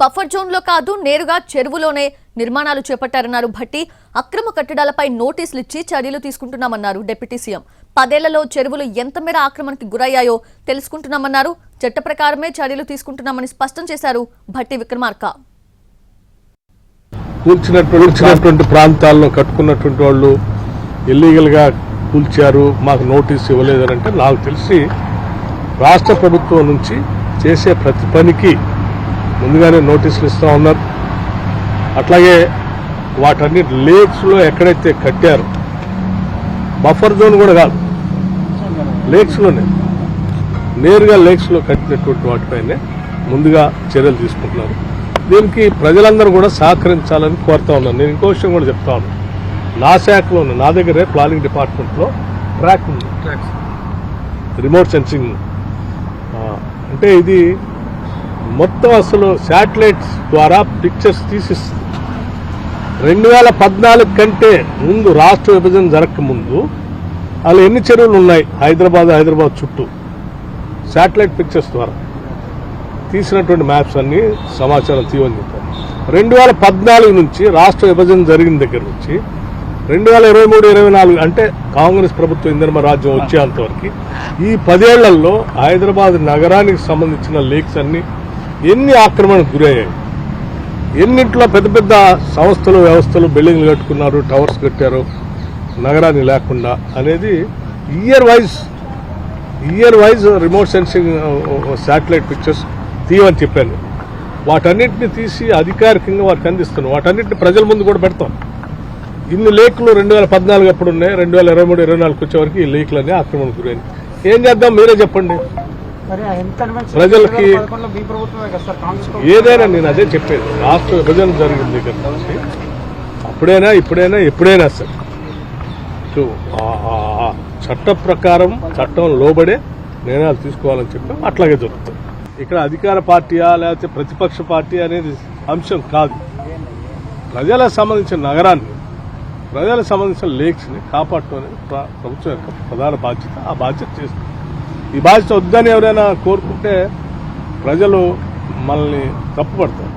Buffer జోన్లో కాదు నేరుగా చెరువులోనే నిర్మాణాలు చేపట్టారన్నారు భట్టి. అక్రమ కట్టడాలపై నోటీసులు ఇచ్చి చర్యలు తీసుకుంటున్నామన్నారు డిప్యూటీ సీఎం. పదేళ్ళలో చెరువులు ఎంత మేర ఆక్రమణకి గురయ్యాయో తెలుసుకుంటున్నామన్నారు. చట్ట ప్రకారమే చర్యలు తీసుకుంటున్నామని స్పష్టం చేశారు భట్టి విక్రమార్క. కూల్చినటువంటి ప్రాంతాల్లో కట్టుకున్నటువంటి వాళ్ళు ఇల్లీగల్గా కూల్చారు మాకు నోటీస్ ఇవ్వలేదని అంటే నాకు తెలిసి రాష్ట్ర ప్రభుత్వం నుంచి చేసే ప్రతి పనికి ముందుగానే నోటీసులు ఇస్తూ ఉన్నారు. అట్లాగే వాటన్ని లేక్స్లో ఎక్కడైతే కట్టారో బఫర్ జోన్ కూడా కాదు లేక్స్లోనే నేరుగా లేక్స్లో కట్టినటువంటి వాటిపైనే ముందుగా చర్యలు తీసుకుంటున్నారు. దీనికి ప్రజలందరూ కూడా సహకరించాలని కోరుతా ఉన్నాను. నేను ఇంకో విషయం కూడా చెప్తా ఉన్నాను. నా శాఖలో నా దగ్గరే ప్లానింగ్ డిపార్ట్మెంట్లో ట్రాక్ ఉంది. Remote sensing. అంటే ఇది మొత్తం అసలు శాటిలైట్స్ ద్వారా పిక్చర్స్ తీసిస్తుంది. రెండు వేల పద్నాలుగు కంటే ముందు రాష్ట్ర విభజన జరగక ముందు అలా ఎన్ని చెరువులు ఉన్నాయి హైదరాబాద్ హైదరాబాద్ చుట్టూ? శాటిలైట్ పిక్చర్స్ ద్వారా. తీసినటువంటి మ్యాప్స్ అన్ని సమాచారం తీయమని చెప్పారు. రెండు వేల పద్నాలుగు నుంచి రాష్ట్ర విభజన జరిగిన దగ్గర నుంచి రెండు వేల ఇరవై మూడు ఇరవై నాలుగు అంటే కాంగ్రెస్ ప్రభుత్వం ఇంధన రాజ్యం వచ్చేంతవరకు ఈ పదేళ్ళలో హైదరాబాద్ నగరానికి సంబంధించిన లేక్స్ అన్ని ఎన్ని ఆక్రమణకు గురయ్యాయి? ఎన్నింట్లో పెద్ద పెద్ద సంస్థలు వ్యవస్థలు బిల్డింగ్లు కట్టుకున్నారు టవర్స్ కట్టారు నగరాన్ని లేకుండా అనేది year wise year wise remote sensing satellite pictures తీయమని చెప్పాను. వాటన్నిటిని తీసి అధికారికంగా వారికి అందిస్తున్నాం. వాటన్నిటిని ప్రజల ముందు కూడా పెడతాం. ఇన్ని లేకులు రెండు వేల పద్నాలుగు అప్పుడు ఉన్నాయి రెండు వేల ఇరవై మూడు ఇరవై నాలుగు వచ్చే వరకు ఈ లేకులన్నీ ఆక్రమణకు గురైంది ఏం చేద్దాం? మీరే చెప్పండి. ప్రజలకి- 2011 మీ ప్రభుత్వమే కదా సార్ కాంగ్రెస్ ప్రభుత్వం. ఏదైనా నేను అదే చెప్పేది. రాష్ట్ర విభజన నుంచి అప్పుడైనా ఇప్పుడైనా ఎప్పుడైనా సరే. సో చట్ట ప్రకారం చట్టం లోబడే నిర్ణయాలు తీసుకోవాలని చెప్పాం అట్లాగే జరుగుతుంది. ఇక్కడ అధికార పార్టీయా లేకపోతే ప్రతిపక్ష పార్టీ అనేది అంశం కాదు. ప్రజలకు సంబంధించిన నగరాన్ని ప్రజలకు సంబంధించిన లేక్స్ని కాపాడటం అనేది ప్ర- ప్రభుత్వం యొక్క ప్రధాన బాధ్యత ఆ బాధ్యత చేస్తుంది. ఈ బాధ్యత వద్దని ఎవరైనా కోరుకుంటే ప్రజలు మనల్ని తప్పుపడతారు.